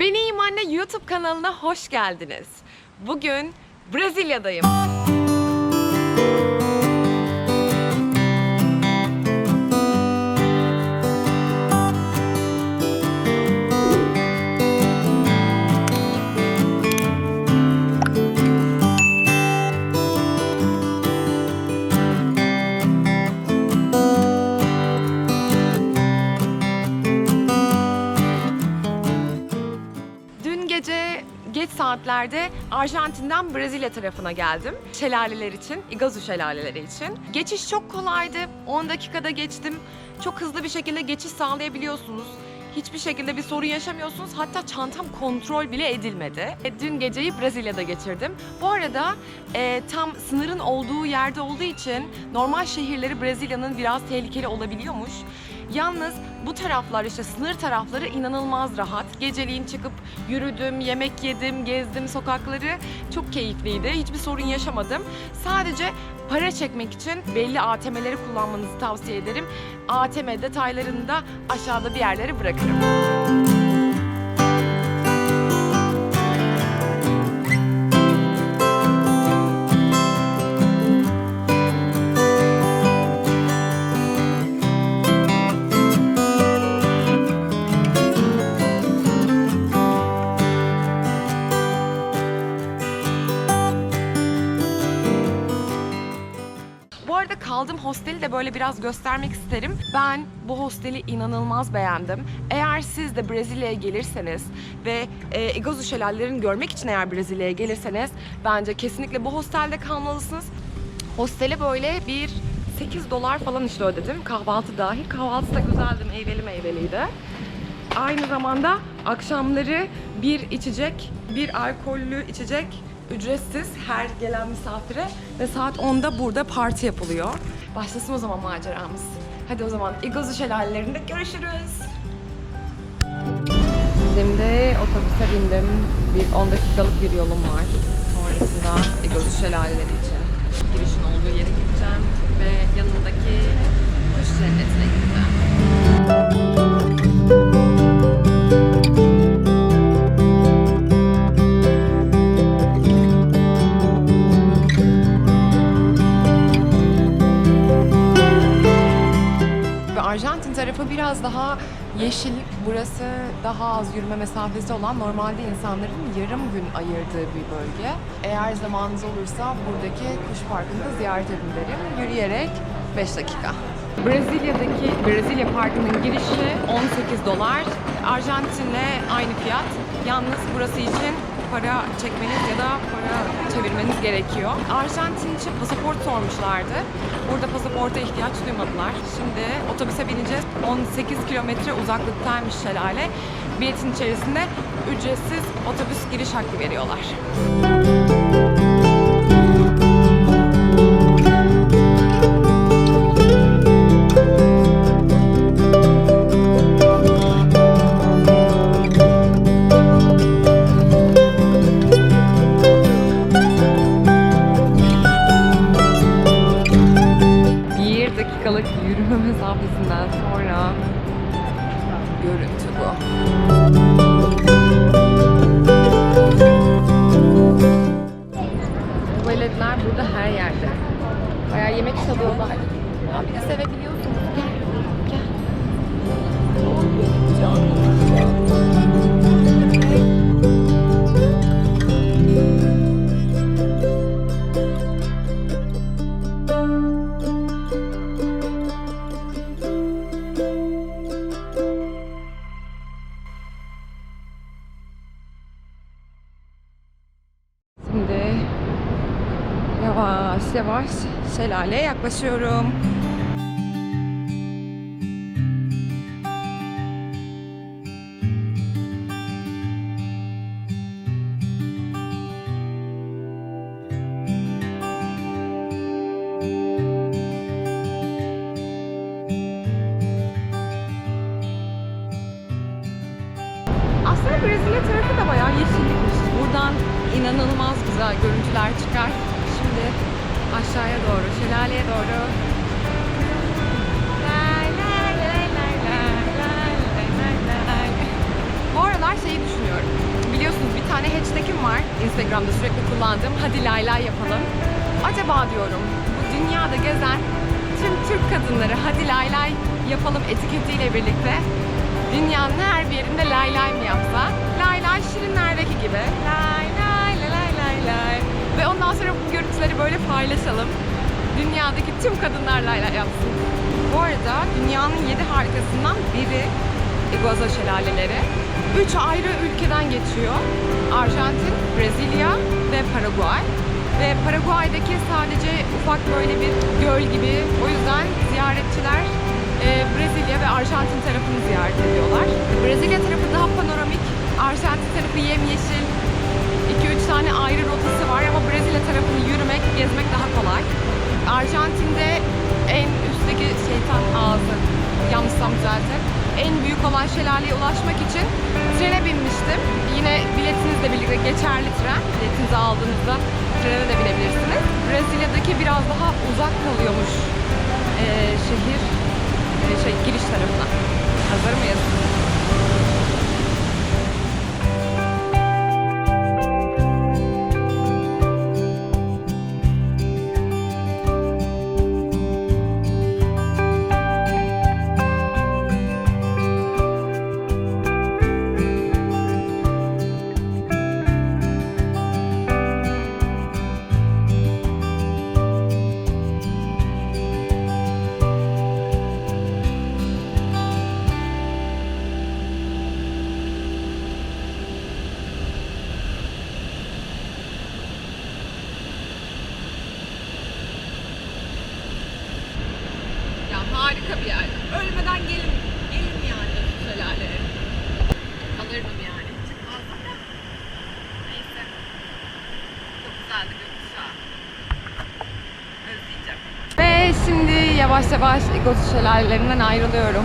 Ben Anne YouTube kanalına hoş geldiniz. Bugün Brezilya'dayım. Saatlerde Arjantin'den Brezilya tarafına geldim. Şelaleler için, Iguazu şelaleleri için. Geçiş çok kolaydı. 10 dakikada geçtim. Çok hızlı bir şekilde geçiş sağlayabiliyorsunuz. Hiçbir şekilde bir sorun yaşamıyorsunuz. Hatta çantam kontrol bile edilmedi. E, dün geceyi Brezilya'da geçirdim. Bu arada e, tam sınırın olduğu yerde olduğu için normal şehirleri Brezilya'nın biraz tehlikeli olabiliyormuş. Yalnız bu taraflar işte sınır tarafları inanılmaz rahat. Geceliğin çıkıp yürüdüm, yemek yedim, gezdim sokakları. Çok keyifliydi. Hiçbir sorun yaşamadım. Sadece para çekmek için belli ATM'leri kullanmanızı tavsiye ederim. ATM detaylarını da aşağıda bir yerlere bırakırım. Kaldığım hosteli de böyle biraz göstermek isterim. Ben bu hosteli inanılmaz beğendim. Eğer siz de Brezilya'ya gelirseniz ve e, Iguazu şelalelerini görmek için eğer Brezilya'ya gelirseniz bence kesinlikle bu hostelde kalmalısınız. Hostele böyle bir 8 dolar falan işte ödedim. Kahvaltı dahil. Kahvaltı da güzeldi, meyveli meyveliydi. Aynı zamanda akşamları bir içecek, bir alkollü içecek ücretsiz her gelen misafire ve saat 10'da burada parti yapılıyor. Başlasın o zaman maceramız. Hadi o zaman Iguazu şelalelerinde görüşürüz. Şimdi otobüse bindim. Bir 10 dakikalık bir yolum var. Sonrasında Iguazu şelaleleri için girişin olduğu yere gideceğim ve yanındaki kuş cennetine gideceğim. Tarafı biraz daha yeşil, burası daha az yürüme mesafesi olan normalde insanların yarım gün ayırdığı bir bölge. Eğer zamanınız olursa buradaki kuş parkını da ziyaret edin derim. Yürüyerek 5 dakika. Brezilya'daki Brezilya Parkı'nın girişi 18 dolar. Arjantin'le aynı fiyat. Yalnız burası için para çekmeniz ya da para çevirmeniz gerekiyor. Arjantin için pasaport sormuşlardı. Burada pasaporta ihtiyaç duymadılar. Şimdi otobüse bineceğiz. 18 kilometre uzaklıktaymış şelale. Biletin içerisinde ücretsiz otobüs giriş hakkı veriyorlar. Bir Şurada her yerde. Bayağı yemek tabağı var. Abi sevebiliyorsunuz. Gel. Gel. Yavaş yavaş şelaleye yaklaşıyorum. Aslında Brezilya tarafı da bayağı yeşillikmiş. Buradan inanılmaz güzel görüntüler çıkar. Şimdi aşağıya doğru, şelaleye doğru. Bu aralar şeyi düşünüyorum. Biliyorsunuz bir tane hashtag'im var Instagram'da sürekli kullandığım. Hadi lay lay yapalım. Acaba diyorum bu dünyada gezen tüm Türk kadınları hadi lay lay yapalım etiketiyle birlikte dünyanın her bir yerinde lay lay mı yapsa? Lay lay Şirinler'deki gibi. Lay lay lay lay lay. Ve ondan sonra bu görüntüleri böyle paylaşalım. Dünyadaki tüm kadınlar lay lay yapsın. Bu arada dünyanın yedi harikasından biri Iguazu şelaleleri. Üç ayrı ülkeden geçiyor. Arjantin, Brezilya ve Paraguay. Ve Paraguay'daki sadece ufak böyle bir göl gibi. O yüzden ziyaretçiler e, Brezilya ve Arjantin tarafını ziyaret ediyorlar. Brezilya tarafı daha panoramik, Arjantin tarafı yemyeşil. 2-3 tane ayrı rotası var ama Brezilya tarafını yürümek, gezmek daha kolay. Arjantin'de en üstteki şeytan ağzı, yanlışsam zaten. En büyük olan şelaleye ulaşmak için trene binmiştim. Yine biletinizle birlikte geçerli tren. Biletinizi aldığınızda trene de binebilirsiniz. Brezilya'daki biraz daha uzak kalıyormuş ee, şehir, ee, şey giriş tarafına. Hazır mıyız? Harika bir yer. Ölmeden gelin. Gelin yani şu şelaleye. Alırdım yani. Neyse. Çok güzeldi gökkuşağı. Özleyeceğim. Ve şimdi yavaş yavaş Iguazu şelalelerinden ayrılıyorum.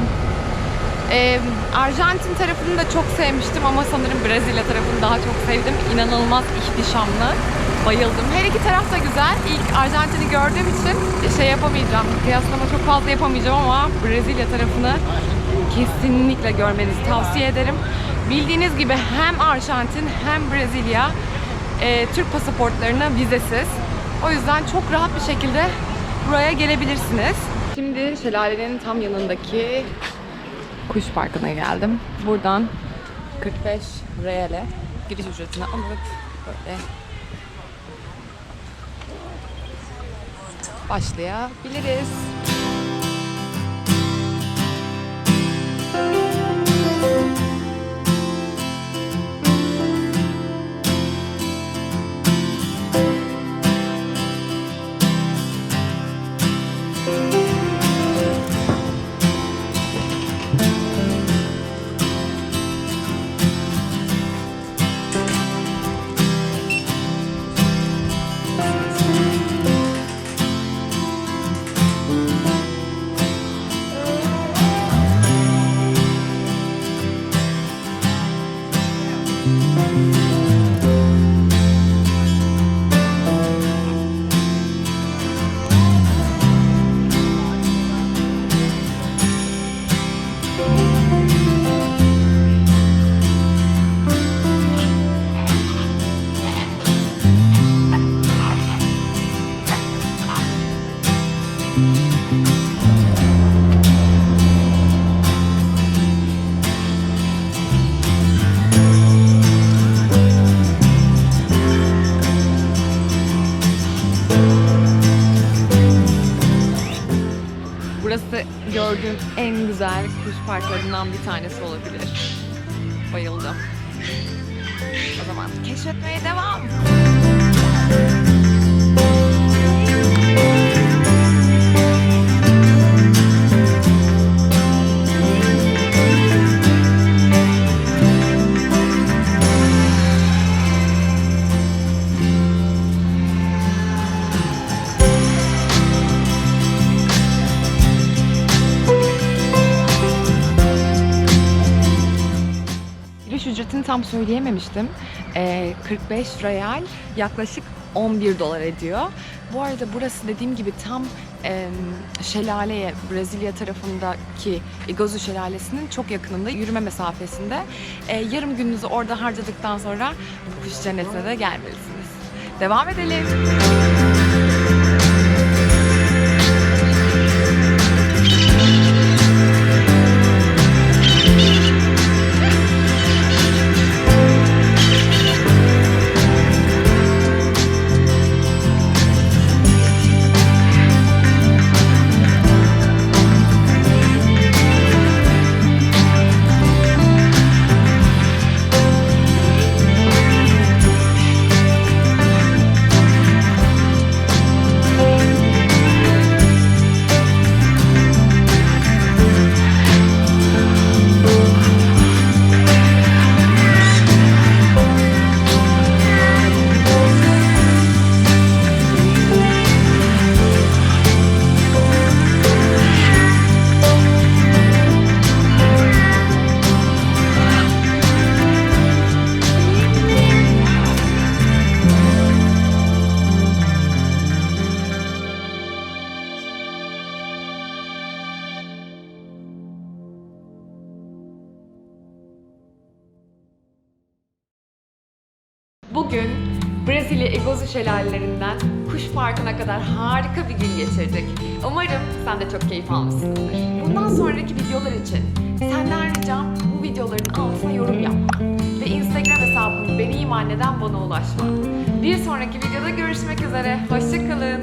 Ee, Arjantin tarafını da çok sevmiştim ama sanırım Brezilya tarafını daha çok sevdim. İnanılmaz ihtişamlı. Bayıldım. Her iki taraf da güzel. İlk Arjantin'i gördüğüm için şey yapamayacağım. Kıyaslama çok fazla yapamayacağım ama Brezilya tarafını kesinlikle görmenizi tavsiye ederim. Bildiğiniz gibi hem Arjantin hem Brezilya e, Türk pasaportlarına vizesiz. O yüzden çok rahat bir şekilde buraya gelebilirsiniz. Şimdi şelalenin tam yanındaki kuş parkına geldim. Buradan 45 reale giriş ücretini alıp böyle başlayabiliriz. Parklarından bir tanesi olabilir. Bayıldım. O zaman keşfetmeye devam. Ücretini tam söyleyememiştim. Ee, 45 real yaklaşık 11 dolar ediyor. Bu arada burası dediğim gibi tam e, şelaleye Brezilya tarafındaki Iguazu Şelalesi'nin çok yakınında yürüme mesafesinde. E, yarım gününüzü orada harcadıktan sonra bu kuş cennetine de gelmelisiniz. Devam edelim. Bugün Brezilya Iguazu şelalelerinden Kuş Parkı'na kadar harika bir gün geçirdik. Umarım sen de çok keyif almışsındır. Bundan sonraki videolar için senden ricam bu videoların altına yorum yapman ve Instagram hesabım beni iman eden bana ulaşma. Bir sonraki videoda görüşmek üzere. Hoşçakalın.